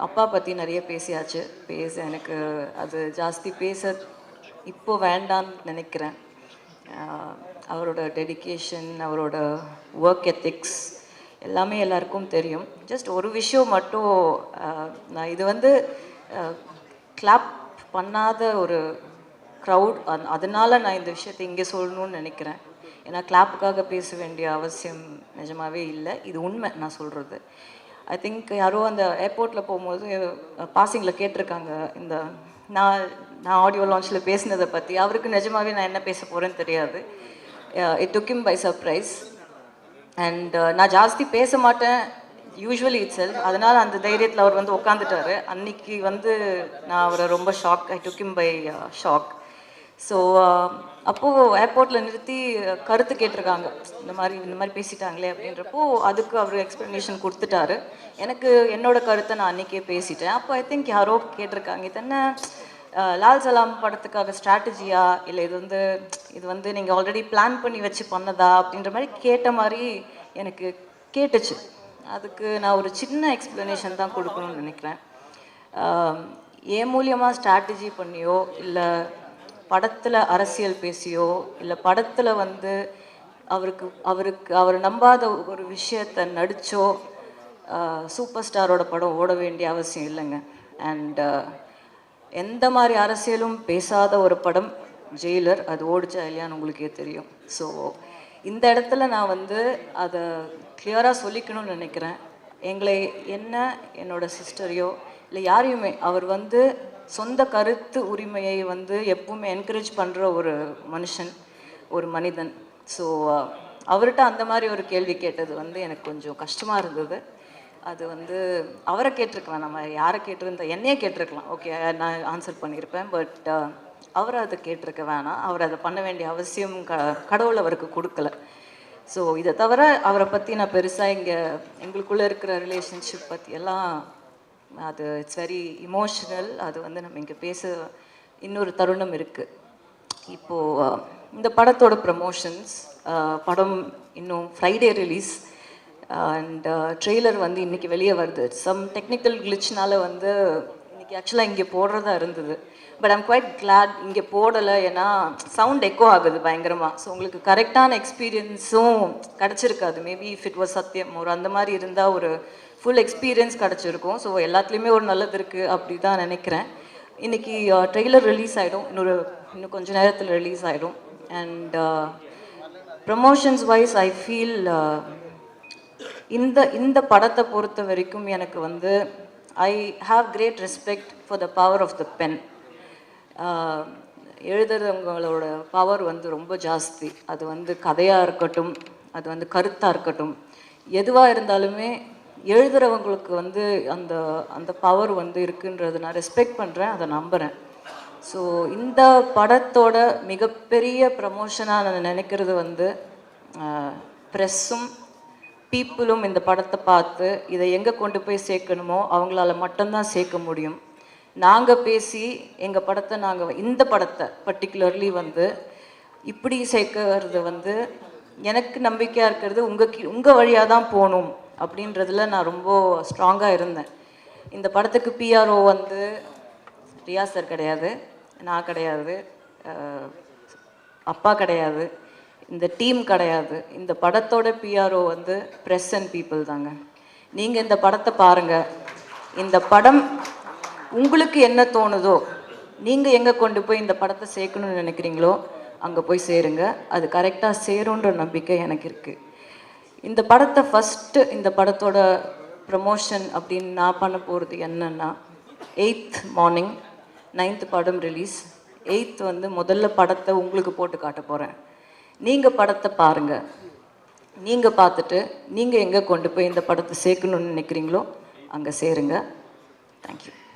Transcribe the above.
அப்பா பற்றி நிறைய பேசியாச்சு. பேச எனக்கு அது ஜாஸ்தி பேச இப்போ வேண்டான்னு நினைக்கிறேன். அவரோட டெடிகேஷன் அவரோட ஒர்க் எத்திக்ஸ் எல்லாமே எல்லாருக்கும் தெரியும். ஜஸ்ட் ஒரு விஷயம் மட்டும் நான் இது வந்து கிளாப் பண்ணாத ஒரு க்ரௌட் அதனால நான் இந்த விஷயத்தை இங்கே சொல்லணும்னு நினைக்கிறேன். ஏன்னா கிளாப்புக்காக பேச வேண்டிய அவசியம் நிஜமாகவே இல்லை. இது உண்மை நான் சொல்கிறது ஐ திங்க் யாரோ அந்த ஏர்போர்ட்டில் போகும்போது பாசிங்கில் கேட்டிருக்காங்க. இந்த நான் நான் ஆடியோ லான்ச்சில் பேசினதை பற்றி அவருக்கு நிஜமாவே நான் என்ன பேச போகிறேன்னு தெரியாது. It took him by surprise and நான் ஜாஸ்தி பேச மாட்டேன். யூஸ்வலி இட் செல் அதனால் அந்த தைரியத்தில் அவர் வந்து உட்காந்துட்டாரு அன்னைக்கு வந்து நான் அவரை ரொம்ப shock I took him by shock so அப்போது ஏர்போர்ட்டில் நிறுத்தி கருத்து கேட்டிருக்காங்க. இந்த மாதிரி இந்த மாதிரி பேசிட்டாங்களே அப்படின்றப்போ அதுக்கு அவர் எக்ஸ்ப்ளனேஷன் கொடுத்துட்டாரு. எனக்கு என்னோட கருத்தை நான் அன்றைக்கே பேசிட்டேன். அப்போ ஐ திங்க் யாரோ கேட்டிருக்காங்க இதென்ன லால் சலாம் படத்துக்காக ஸ்ட்ராட்டஜியா இல்லை இது வந்து இது வந்து நீங்கள் ஆல்ரெடி பிளான் பண்ணி வச்சு பண்ணதா? அப்படின்ற மாதிரி கேட்ட மாதிரி எனக்கு கேட்டுச்சு. அதுக்கு நான் ஒரு சின்ன எக்ஸ்ப்ளனேஷன் தான் கொடுக்கணும்னு நினைக்கிறேன். ஏன் மூலியமாக ஸ்ட்ராட்டஜி பண்ணியோ இல்லை படத்தில் அரசியல் பேசியோ இல்லை படத்தில் வந்து அவருக்கு அவருக்கு அவர் நம்பாத ஒரு விஷயத்தை நடித்தோ சூப்பர் ஸ்டாரோட படம் ஓட வேண்டிய அவசியம் இல்லைங்க. அண்ட் எந்த மாதிரி அரசியலும் பேசாத ஒரு படம் ஜெயிலர் அது ஓடிச்சா இல்லையான்னு உங்களுக்கே தெரியும். ஸோ இந்த இடத்துல நான் வந்து அதை கிளியராக சொல்லிக்கணும்னு நினைக்கிறேன். எங்களை என்ன என்னோட சிஸ்டரையோ இல்லை யாரையுமே. அவர் வந்து சொந்த கருத்து உரிமையை வந்து எப்பவுமே என்கரேஜ் பண்ணுற ஒரு மனுஷன் ஒரு மனிதன். ஸோ அவர்கிட்ட அந்த மாதிரி ஒரு கேள்வி கேட்டது வந்து எனக்கு கொஞ்சம் கஷ்டமாக இருந்தது. அது வந்து அவரை கேட்டிருக்கலாம். நம்ம யாரை கேட்டிருந்தா என்னையே கேட்டிருக்கலாம். ஓகே நான் ஆன்சர் பண்ணியிருப்பேன். பட் அவரை அதை கேட்டிருக்க வேணாம். அவர் அதை பண்ண வேண்டிய அவசியம் க கடவுள் அவருக்கு கொடுக்கல. ஸோ இதை தவிர அவரை பற்றி நான் பெருசாக இங்கே எங்களுக்குள்ளே இருக்கிற ரிலேஷன்ஷிப் பற்றி எல்லாம் அது இட்ஸ் வெரி இமோஷனல் அது வந்து நம்ம இங்கே பேச இன்னொரு தருணம் இருக்குது இப்போது இந்த படத்தோட ப்ரமோஷன்ஸ் படம் இன்னும் ஃப்ரைடே ரிலீஸ் அண்ட் ட்ரெய்லர் வந்து இன்றைக்கி வெளியே வருது. சம் டெக்னிக்கல் கிளிச்னால வந்து ஆக்சுவலாக இங்கே போடுறதா இருந்தது. பட் ஐம் குவைட் கிளாட் இங்கே போடலை ஏன்னா சவுண்ட் எக்கோ ஆகுது பயங்கரமாக ஸோ உங்களுக்கு கரெக்டான எக்ஸ்பீரியன்ஸும் கிடச்சிருக்காது. மேபி இஃப் இட் வாஸ் சத்தியம் ஒரு அந்த மாதிரி இருந்தால் ஒரு ஃபுல் எக்ஸ்பீரியன்ஸ் கிடச்சிருக்கும். ஸோ எல்லாத்துலேயுமே ஒரு நல்லது இருக்குது அப்படி தான் நினைக்கிறேன் இன்றைக்கி ட்ரெய்லர் ரிலீஸ் ஆகிடும் இன்னொரு இன்னும் கொஞ்ச நேரத்தில் ரிலீஸ் ஆகிடும் and promotions wise I feel இந்த இந்த படத்தை பொறுத்த வரைக்கும் எனக்கு வந்து I have great respect for the power of the pen எழுதுறவங்களோட power வந்து ரொம்ப ஜாஸ்தி. அது வந்து கதையாக இருக்கட்டும் அது வந்து கருத்தாக இருக்கட்டும். எதுவாக இருந்தாலுமே எழுதுறவங்களுக்கு வந்து அந்த அந்த பவர் வந்து இருக்குன்றது நான் ரெஸ்பெக்ட் பண்ணுறேன் அதை நம்புகிறேன் ஸோ இந்த படத்தோட மிகப்பெரிய ப்ரமோஷனாக நான் நினைக்கிறது வந்து ப்ரெஸ்ஸும் பீப்புளும் இந்த படத்தை பார்த்து இதை எங்கே கொண்டு போய் சேர்க்கணுமோ அவங்களால மட்டும்தான் சேர்க்க முடியும். நாங்கள் பேசி எங்கள் படத்தை நாங்கள் இந்த படத்தை பர்டிகுலர்லி வந்து இப்படி சேர்க்கறது வந்து எனக்கு நம்பிக்கையாக இருக்கிறது உங்கள் கீ உங்கள் வழியாக தான் போகணும் அப்படின்றதுல நான் ரொம்ப ஸ்ட்ராங்காக இருந்தேன். இந்த படத்துக்கு பிஆர்ஓ வந்து ரியா சார் கிடையாது நான் கிடையாது அப்பா கிடையாது. இந்த டீம் கிடையாது. இந்த படத்தோட பிஆர்ஓ வந்து ப்ரெஸ் அண்ட் பீப்புள் தாங்க. நீங்கள் இந்த படத்தை பாருங்கள் இந்த படம் உங்களுக்கு என்ன தோணுதோ நீங்கள் எங்கே கொண்டு போய் இந்த படத்தை சேர்க்கணும்னு நினைக்கிறீங்களோ அங்கே போய் சேருங்க. அது கரெக்டாக சேருன்ற நம்பிக்கை எனக்கு இருக்குது இந்த படத்தை ஃபஸ்ட்டு இந்த படத்தோட ப்ரமோஷன் அப்படின்னு நான் பண்ண போகிறது என்னன்னா எயித் மார்னிங் நைன்த் படம் ரிலீஸ் எயித் வந்து முதல்ல படத்தை உங்களுக்கு போட்டு காட்ட போகிறேன் நீங்கள் படத்தை பாருங்கள் நீங்கள் பார்த்துட்டு நீங்கள் எங்கே கொண்டு போய் இந்த படத்தை சேர்க்கணும்னு நினைக்கிறீங்களோ அங்கே சேருங்க. தேங்க்யூ